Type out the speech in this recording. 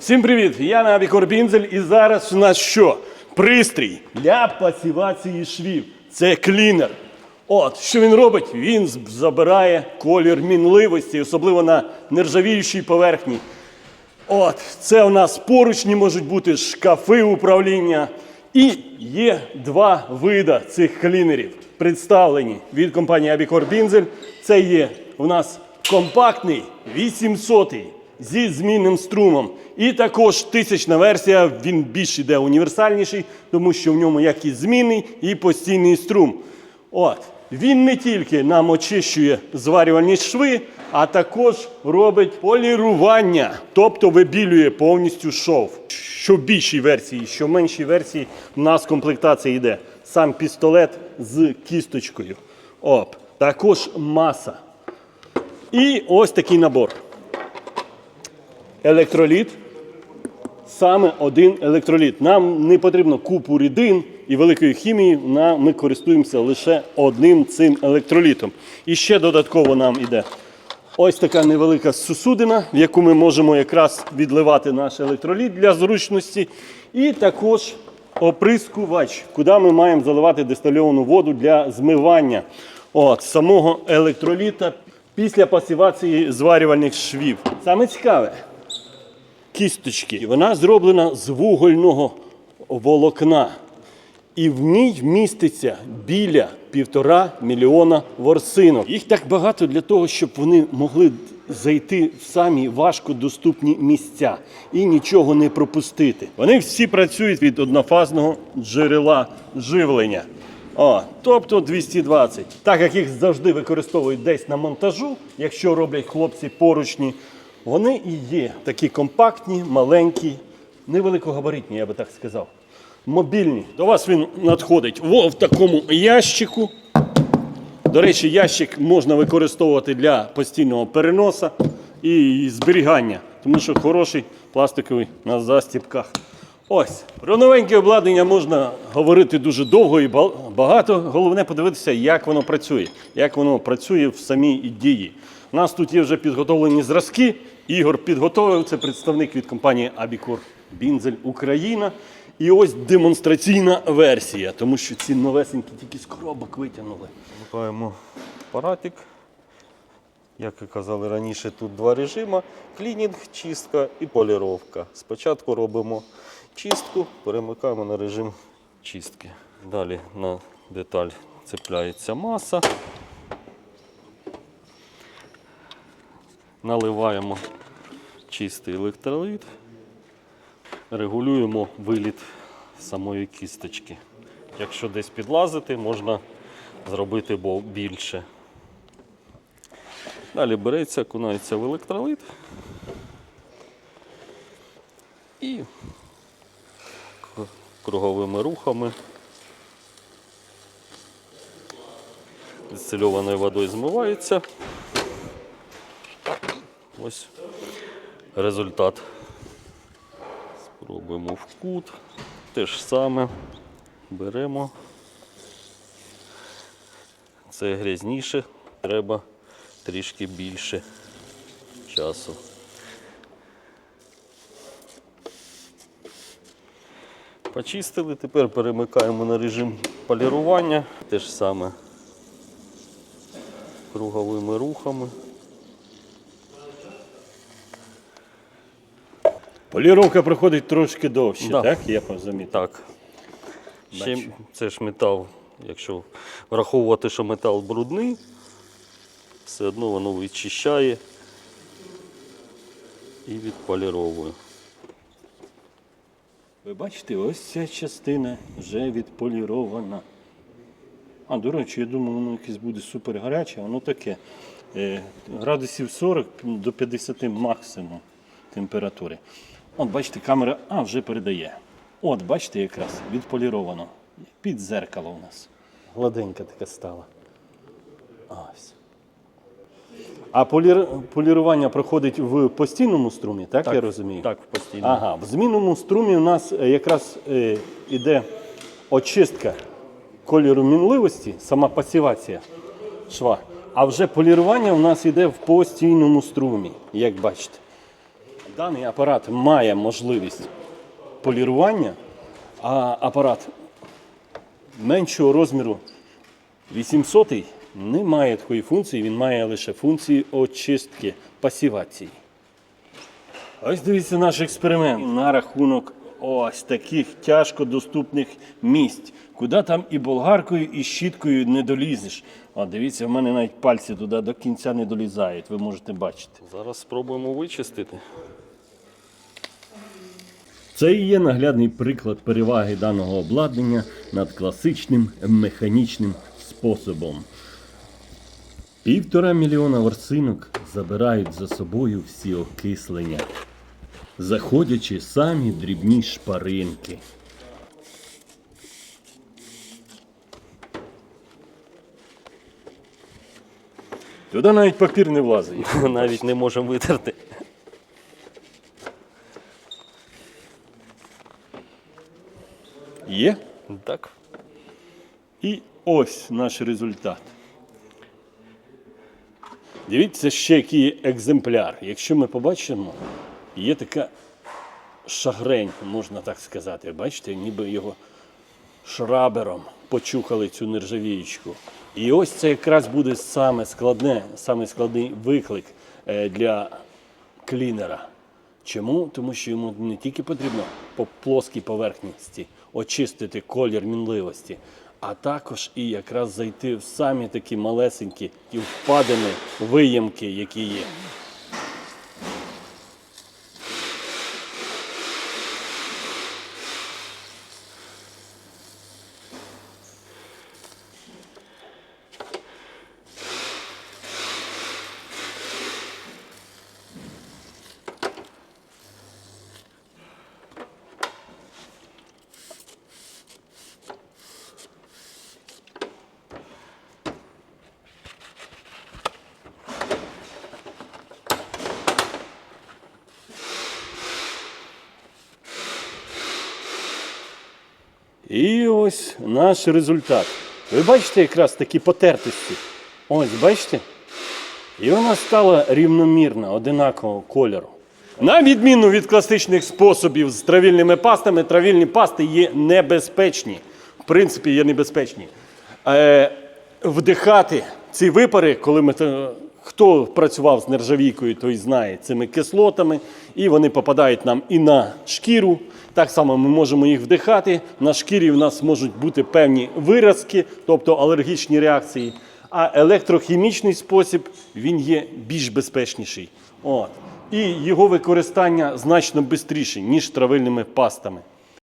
Всім привіт! Я Навікор Бінзель і зараз у нас що? Пристрій для пасівації швів. Це клінер. От, що він робить? Він забирає колір мінливості, особливо на нержавіючій поверхні. От, це у нас поручні можуть бути шкафи управління. І є два вида цих клінерів, представлені від компанії Abicor Binzel. Це є у нас компактний 800 зі змінним струмом. І також тисячна версія, він більш іде універсальніший, тому що в ньому як і змінний, і постійний струм. От. Він не тільки нам очищує зварювальні шви, а також робить полірування, тобто вибілює повністю шов. Що більшій версії, що меншій версії, в нас комплектація йде. Сам пістолет з кісточкою. Оп. Також маса. І ось такий набор. Електроліт, саме один електроліт. Нам не потрібно купу рідин і великої хімії. Ми користуємося лише одним цим електролітом. І ще додатково нам іде ось така невелика сусудина, в яку ми можемо якраз відливати наш електроліт для зручності. І також оприскувач, куди ми маємо заливати дистильовану воду для змивання от, самого електроліта після пасивації зварювальних швів. Саме цікаве кісточки. Вона зроблена з вугольного волокна. І в ній вміститься біля півтора мільйона ворсинок. Їх так багато для того, щоб вони могли зайти в самі важкодоступні місця і нічого не пропустити. Вони всі працюють від однофазного джерела живлення. О, тобто 220. Так як їх завжди використовують десь на монтажу, якщо роблять хлопці поручні, вони і є такі компактні, маленькі, невеликогабаритні, я би так сказав. Мобільні. До вас він надходить во в такому ящику. До речі, ящик можна використовувати для постійного переноса і зберігання, тому що хороший пластиковий на застіпках. Ось, про новеньке обладнання можна говорити дуже довго і багато. Головне подивитися, як воно працює, як воно працює в самій дії. У нас тут є вже підготовлені зразки. Ігор підготовив, це представник від компанії Abicor Бінзель Україна. І ось демонстраційна версія, тому що ці новесенькі тільки з коробок витягнули. Вмикаємо апаратик. Як і казали раніше, тут два режими: клінінг, чистка і поліровка. Спочатку робимо чистку, перемикаємо на режим чистки. Далі на деталь цепляється маса. Наливаємо чистий електролит, регулюємо виліт самої кісточки. Якщо десь підлазити, можна зробити більше. Далі береться, окунається в електролит і круговими рухами дистильованою водою змивається. Ось результат. Спробуємо в кут. Те ж саме беремо. Це грязніше, треба трішки більше часу. Почистили, тепер перемикаємо на режим полірування. Те ж саме круговими рухами. Поліровка проходить трошки довше, Да. так? Я замітив. Так. Ще Бачу. це ж метал, якщо враховувати, що метал брудний, все одно воно відчищає і відполіровує. Ви бачите, ось ця частина вже відполірована. А, до речі, я думаю, воно якесь буде супер гаряче, воно таке. Е, градусів 40 до 50 максимум температури. От, бачите, камера а, вже передає. От, бачите, якраз відполіровано. Під зеркало у нас. Гладенька така стала. Ось. А полір... полірування проходить в постійному струмі, так, я розумію? Так, постійно. Ага, в змінному струмі у нас е, якраз е, іде очистка кольору мінливості, сама пасівація шва. А вже полірування у нас іде в постійному струмі, як бачите. Даний апарат має можливість полірування, а апарат меншого розміру 800 не має такої функції, він має лише функції очистки пасівації. Ось дивіться наш експеримент на рахунок ось таких тяжко доступних місць, куди там і болгаркою, і щіткою не долізеш. О, дивіться, в мене навіть пальці туди до кінця не долізають, ви можете бачити. Зараз спробуємо вичистити. Це і є наглядний приклад переваги даного обладнання над класичним механічним способом. Півтора мільйона ворсинок забирають за собою всі окислення, заходячи самі дрібні шпаринки. Туди навіть папір не влазить. Навіть не можемо витерти. Є? Так. І ось наш результат. Дивіться ще який екземпляр. Якщо ми побачимо, є така шагрень, можна так сказати. Бачите, ніби його шрабером почухали цю нержавіючку. І ось це якраз буде саме складне, саме складний виклик е, для клінера. Чому? Тому що йому не тільки потрібно по плоскій поверхності очистити колір мінливості, а також і якраз зайти в самі такі малесенькі і впадини, виямки, які є. І ось наш результат. Ви бачите якраз такі потертості. Ось, бачите? І вона стала рівномірна, одинакового кольору. На відміну від класичних способів з травільними пастами, травільні пасти є небезпечні. В принципі, є небезпечні. Е, вдихати ці випари, коли ми хто працював з нержавійкою, той знає цими кислотами, і вони попадають нам і на шкіру. Так само ми можемо їх вдихати. На шкірі в нас можуть бути певні виразки, тобто алергічні реакції. А електрохімічний спосіб він є більш безпечніший. От. І його використання значно швидше, ніж травильними пастами.